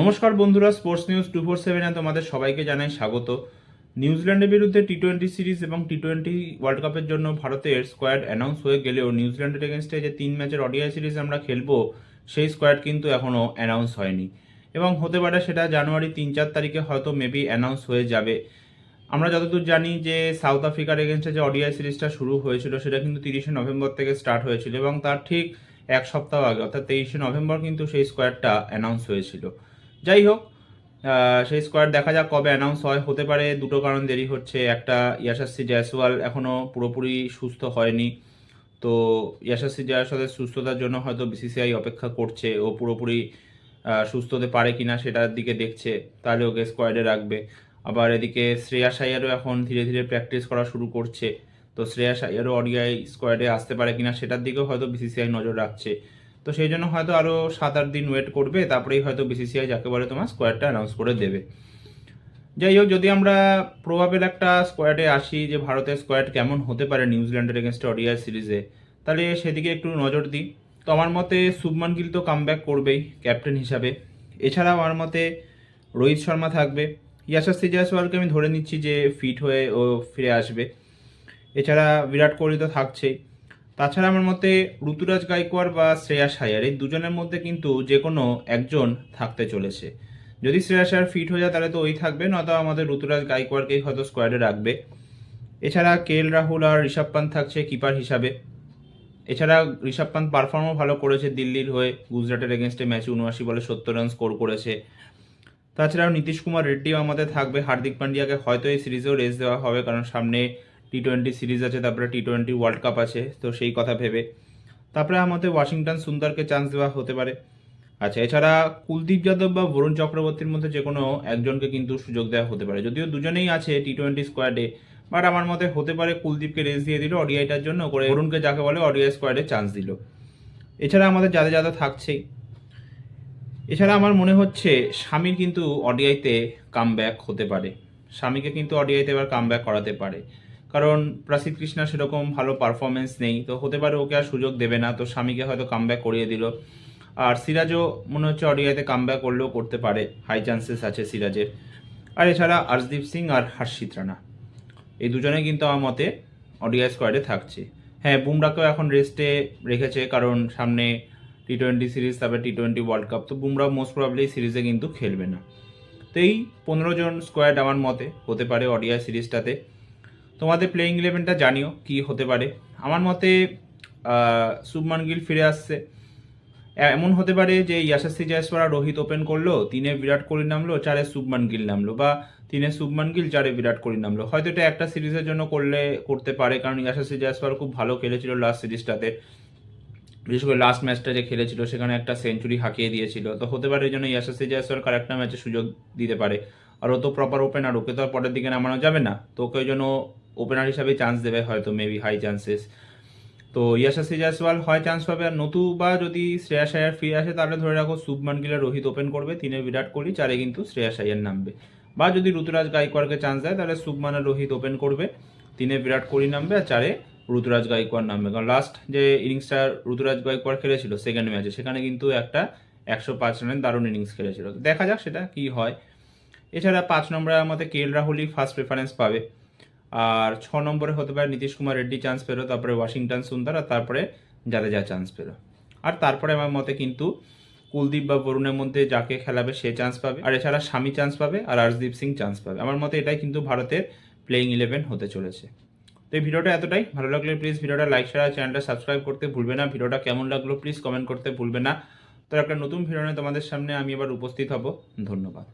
নমস্কার বন্ধুরা sports news two four সেভেনে তোমাদের সবাইকে জানাই স্বাগত। নিউজিল্যান্ডের বিরুদ্ধে টি টোয়েন্টি সিরিজ এবং টি টোয়েন্টি ওয়ার্ল্ড কাপের জন্য ভারতের স্কোয়াড অ্যানাউন্স হয়ে গেলেও নিউজিল্যান্ডের এগেনস্টে যে তিন ম্যাচের অডিআই সিরিজ আমরা খেলব, সেই স্কোয়াড কিন্তু এখনও অ্যানাউন্স হয়নি। এবং হতে পারে সেটা জানুয়ারি তিন চার তারিখে হয়তো মেবি অ্যানাউন্স হয়ে যাবে। আমরা যতদূর জানি যে সাউথ আফ্রিকার এগেনস্টে যে অডিআই সিরিজটা শুরু হয়েছিল, সেটা কিন্তু তিরিশে নভেম্বর থেকে স্টার্ট হয়েছিল এবং তার ঠিক এক সপ্তাহ আগে, অর্থাৎ তেইশে নভেম্বর কিন্তু সেই স্কোয়াডটা অ্যানাউন্স হয়েছিল। যাই হোক সেই স্কোয়াড দেখা যাক কবে অ্যানাউন্স হয়। হতে পারে দুটো কারণ দেরি হচ্ছে। একটা ইয়াশাসি জয়সওয়াল এখনও পুরোপুরি সুস্থ হয়নি। তো ইয়াশাসি জয়সওয়ালের সুস্থতার জন্য হয়তো বিসিসিআই অপেক্ষা করছে। ও পুরোপুরি সুস্থ হতে পারে কিনা সেটার দিকে দেখছে। তাহলে ওকে স্কোয়াডে রাখবে। আবার এদিকে শ্রেয়া আইয়ারও এখন ধীরে ধীরে প্র্যাকটিস করা শুরু করছে। তো শ্রেয়াস আইয়ারও অডিআই স্কোয়াডে আসতে পারে কিনা সেটার দিকেও হয়তো বিসিসিআই নজর রাখছে। তো সেই জন্য হয়তো আরও সাত আট দিন ওয়েট করবে, তারপরেই হয়তো বিসিসিআই যাকে বলে তোমার স্কোয়াডটা অ্যানাউন্স করে দেবে। যাই হোক, যদি আমরা প্রভাবের একটা স্কোয়াডে আসি যে ভারতের স্কোয়াড কেমন হতে পারে নিউজিল্যান্ডের এগেনস্টে অডিআই সিরিজে তাহলে সেদিকে একটু নজর দিই। তো আমার মতে শুভমান গিল তো কামব্যাক করবেই ক্যাপ্টেন হিসাবে। এছাড়াও আমার মতে রোহিত শর্মা থাকবে। ইয়াশাস্তি জয়সওয়ালকে আমি ধরে নিচ্ছি যে ফিট হয়ে ও ফিরে আসবে। এছাড়া বিরাট কোহলি তো থাকছেই। তাছাড়া আমার মতে ঋতুরাজ গাইকোয়াড় বা শ্রেয়াস আয়ার এই দুজনের মধ্যে কিন্তু যে কোনো একজন থাকতে চলেছে। যদি শ্রেয়াস আয়ার ফিট হয়ে যায় তাহলে তো ওই থাকবে, নয়তো আমাদের ঋতুরাজ গাইকোয়াড়কেই হয়তো স্কোয়াডে রাখবে। এছাড়া কে এল রাহুল আর ঋষভ পান্ত থাকছে কিপার হিসাবে। এছাড়া ঋষভ পান্ত পারফর্মও ভালো করেছে দিল্লির হয়ে, গুজরাটের এগেনস্টে ম্যাচে উনআশি বলে সত্তর রান স্কোর করেছে। তাছাড়াও নীতিশ কুমার রেড্ডিও আমাদের থাকবে, হার্দিক পান্ডিয়াকে হয়তো এই সিরিজেও রেস দেওয়া হবে, কারণ সামনে টি টোয়েন্টি সিরিজ আছে, তারপরে টি টোয়েন্টি ওয়ার্ল্ড কাপ আছে, তো সেই কথা ভেবে। তারপরে আমাদের ওয়াশিংটন সুন্দরকে চান্স দেওয়া হতে পারে। আচ্ছা এছাড়া কুলদীপ যাদব বা বরুণ চক্রবর্তীর মধ্যে যে কোনো একজনকে কিন্তু সুযোগ দেওয়া হতে পারে। যদিও দুজনেই আছে টি টোয়েন্টি স্কোয়াডে বাট আমার মতে হতে পারে কুলদীপকে রেস দিয়ে দিল অডিআইটার জন্য, করে বরুণকে যাকে বলে অডিআই স্কোয়াডে চান্স দিল। এছাড়া আমাদের যাদের যাদের থাকছেই। এছাড়া আমার মনে হচ্ছে স্বামীর কিন্তু অডিআইতে কাম হতে পারে। স্বামীকে কিন্তু অডিআইতে এবার কাম করাতে পারে। কারণ প্রাসিদ কৃষ্ণা সেরকম ভালো পারফরমেন্স নেই। তো হতে পারে ওকে আর সুযোগ দেবে না, তো স্বামীকে হয়তো কাম করিয়ে দিল। আর সিরাজও মনে হচ্ছে অডিয়াতে কাম করলেও করতে পারে হাই চান্সেস আছে সিরাজের। আর এছাড়া আর্শদীপ সিং আর হর্ষিত রানা। এই দুজনে কিন্তু আমার মতে অডিআই স্কোয়াডে থাকছে। হ্যাঁ বুমরাকেও এখন রেস্টে রেখেছে, কারণ সামনে টি টোয়েন্টি সিরিজ তারপরে টি টোয়েন্টি ওয়ার্ল্ড কাপ তো বুমরা মোস্ট প্রবলি সিরিজে কিন্তু খেলবে না। তো এই পনেরো জন স্কোয়াড আমার মতে হতে পারে অডিআই সিরিজটাতে তোমাদের প্লেইং ইলেভেনটা জানিও, কি হতে পারে। আমার মতে শুভমান গিল ফিরে আসছে। এমন হতে পারে যে ইয়াশাসি জয়সওয়াল আর রোহিত ওপেন করল, তিনে বিরাট কোহলি নামলো, চারে শুভমান গিল নামলো, বা তিনে শুভমান গিল, চারে বিরাট কোহলি নামলো। হয়তো এটা একটা সিরিজের জন্য করলে, করতে পারে, কারণ ইয়াশাসি জয়সওয়াল খুব ভালো খেলেছিল লাস্ট সিরিজটাতে। বিশেষ করে লাস্ট ম্যাচটা যে খেলেছিল, সেখানে একটা সেঞ্চুরি হাঁকিয়ে দিয়েছিল। তো হতে পারে এই জন্য ইয়াশাসি জয়সওয়াল একটা ম্যাচে সুযোগ দিতে পারে। আর ও তো প্রপার ওপেনার ওকে তো আর পরের দিকে নামানো যাবে না। তো ওকে জন্য ওপেনার হিসাবে চান্স দেবে হয়তো মেবি হাই চান্সেস তো ইয়াশাসি জয়সওয়াল হয় চান্স পাবে আর নতুবা যদি শ্রেয়াস আয়ার ফিরে আসে, তাহলে ধরে রাখো শুভমান গিলা রোহিত ওপেন করবে তিনে বিরাট কোহলি, চারে কিন্তু শ্রেয়াস আয়ার নামবে। বা যদি ঋতুরাজ গাইকোয়াড়কে চান্স দেয়, তাহলে শুভমান আর রোহিত ওপেন করবে, তিনে বিরাট কোহলি নামবে আর চারে ঋতুরাজ গাইকোয়াড় নামবে। কারণ লাস্ট যে ইনিংসটা ঋতুরাজ গাইকোয়াড় খেলেছিল সেকেন্ড ম্যাচে সেখানে কিন্তু একটা একশো পাঁচ রানের দারুণ ইনিংস খেলেছিল। দেখা যাক সেটা কি হয়। এছাড়া পাঁচ নম্বরে আমাদের কে এল রাহুলই ফার্স্ট প্রেফারেন্স পাবে। আর ছ নম্বরে হতে পারে নীতিশ কুমার রেড্ডি চান্স পেল, তারপরে ওয়াশিংটন সুন্দর, আর তারপরে জাদেজা চান্স পেল। আর তারপরে আমার মতে কিন্তু কুলদীপ বা বরুণের মধ্যে যাকে খেলাবে সে চান্স পাবে, আর এছাড়া স্বামী চান্স পাবে, আর আর্শদীপ সিং চান্স পাবে। আমার মতে এটাই কিন্তু ভারতের প্লেইং ইলেভেন হতে চলেছে। তো এই ভিডিওটা এতটাই। ভালো লাগলে প্লিজ ভিডিওটা লাইক আর চ্যানেলটা সাবস্ক্রাইব করতে ভুলবে না। ভিডিওটা কেমন লাগল প্লিজ কমেন্ট করতে ভুলবে না। তো একটা নতুন ভিডিও নিয়ে তোমাদের সামনে আমি আবার উপস্থিত হব। ধন্যবাদ।